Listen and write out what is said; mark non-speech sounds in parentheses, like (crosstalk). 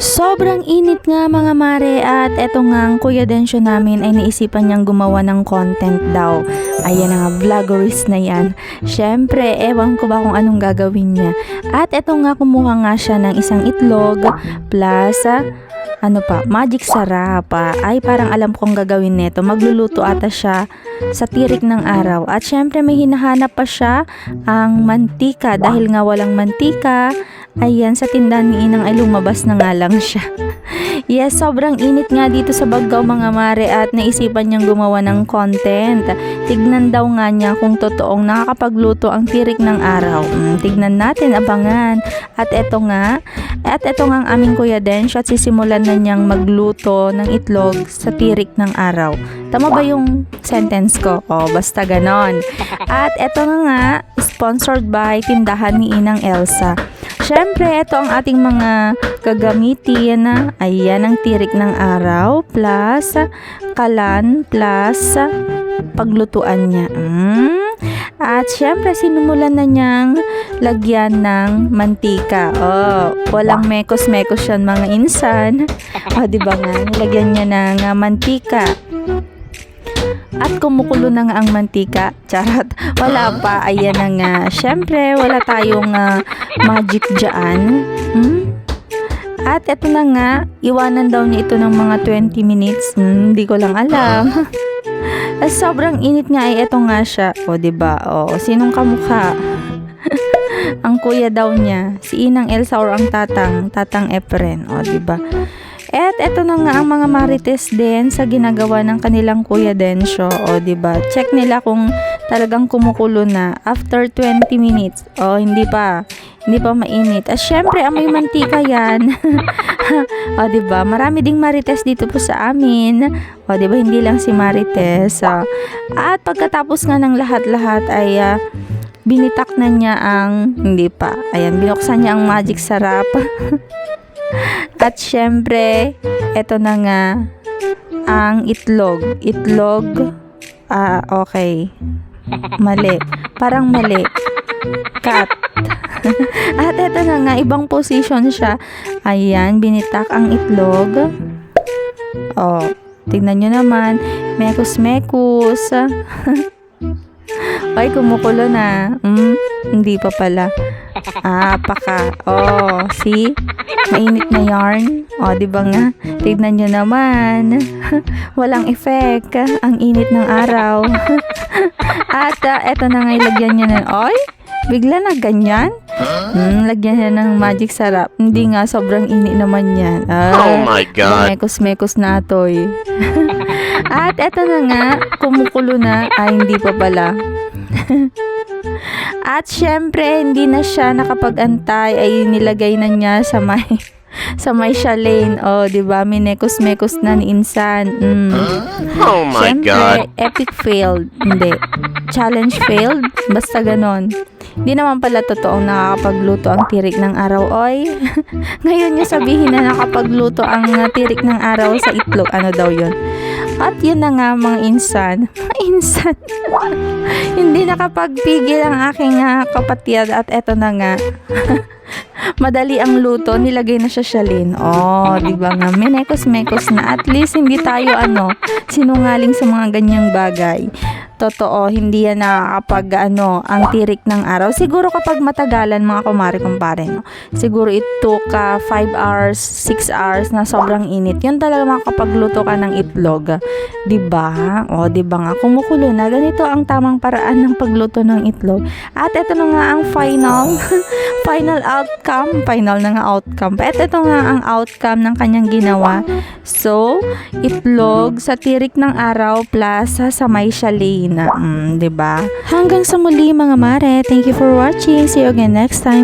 Sobrang init nga mga mare at eto nga ang kuya Densyo namin ay naisipan niyang gumawa ng content daw. Ayan nga, vloggerist na yan. Syempre, ewan ko ba kung anong gagawin niya. At eto nga, kumuha nga siya ng isang itlog plus ah, ano pa, magic sarap. ah. Ay, parang alam kong gagawin nito. Magluluto ata siya sa tirik ng araw. At syempre, may hinahanap pa siya ang mantika. Dahil nga walang mantika, ayan, sa tindahan ni Inang ay lumabas na nga lang siya. (laughs) Yes, sobrang init nga dito sa Baggaw mga mare at naisipan niyang gumawa ng content. Tignan daw nga niya kung totoong nakakapagluto ang tirik ng araw. Mm, tignan natin, abangan. At eto nga, at eto nga ang aming kuya Densh at sisimulan na niyang magluto ng itlog sa tirik ng araw. Tama ba yung sentence ko? O, basta ganon. At eto nga nga, sponsored by tindahan ni Inang Elsa. Siyempre, ito ang ating mga gagamitin. Ayan ang tirik ng araw plus kalan plus paglutuan niya. Mm. At syempre, sinumulan na niyang lagyan ng mantika. Oh, walang mekos-mekos yan mga insan. (laughs) O, di ba nga? Nilagyan niya ng ah, mantika. At kumukulo na nga ang mantika. Charot. Wala pa. Ayan na nga. Syempre, wala tayong ah, magic dyan. Hmm? At eto na nga, iwanan daw niya ito ng mga 20 minutes. Hmm, Hindi ko lang alam. (laughs) At sobrang init nga ay eto nga siya. O, ba? O, sinong kamukha? (laughs) ang kuya daw niya, si Inang Elsa or ang tatang, tatang Efren. O, ba? At eto na nga ang mga marites din sa ginagawa ng kanilang kuya Densyo. O, ba? Check nila kung talagang kumukulo na after 20 minutes. O, hindi pa. Hindi pa mainit. At syempre, amoy mantika yan. (laughs) o, ba? Marami ding marites dito po sa amin. O, ba? Hindi lang si marites. O, at pagkatapos nga ng lahat-lahat ay ah, binitak na niya ang, hindi pa. Ayan, binuksan niya ang magic sarap. (laughs) At syempre, eto na nga ang itlog. Itlog, ah, okay. Mali. Parang mali. Cut. (laughs) At eto na nga, ibang position siya. Ayan, binitak ang itlog. Oh, tignan nyo naman. Mekus-mekus. (laughs) Ay, kumukulo na. Mm, hindi pa pala. Ah, paka. Oh, see? Mainit na yarn. O, di ba nga? Tignan nyo naman. (laughs) Walang effect. Ang init ng araw. (laughs) At uh, eto na nga ilagyan nyo na. Oy, bigla na ganyan. Hmm, lagyan niya ng magic sarap. Hindi nga, sobrang init naman yan. Ah, Oh my God. Mekos-mekos na atoy. (laughs) At eto na nga, kumukulo na. Ay, hindi pa pala. At syempre, hindi na siya nakapag-antay ay nilagay na niya sa may (laughs) sa may chalet. Oh, 'di ba? Minekos-mekos na ni Insan. Mm. Oh my Syempre, God. epic failed. Hindi. Challenge failed. Basta ganon. Hindi naman pala totoong nakakapagluto ang tirik ng araw. Oy, (laughs) ngayon niya sabihin na nakapagluto ang tirik ng araw sa itlog. Ano daw yun? At yun na nga mga insan. (laughs) Mga insan. (laughs) Hindi nakapagpigil ang aking uh, kapatid at eto na nga. (laughs) Madali ang luto, nilagay na siya shalin. Oh, di ba nga? Menekos-mekos na. At least hindi tayo ano, sinungaling sa mga ganyang bagay. Totoo, hindi yan nakakapag ano, ang tirik ng araw. Siguro kapag matagalan mga kumari kumpare, no? Siguro it took 5 hours, 6 hours na sobrang init. Yun talaga makakapagluto ka ng itlog. 'Di ba? O, 'di ba nga kumukulo na. Ganito ang tamang paraan ng pagluto ng itlog. At ito na nga ang final (laughs) final outcome. Final na nga outcome. At ito nga ang outcome ng kanyang ginawa. So, itlog sa tirik ng araw plus sa may chalet na. Mm, ba? Hanggang sa muli mga mare. Thank you for watching. See you again next time.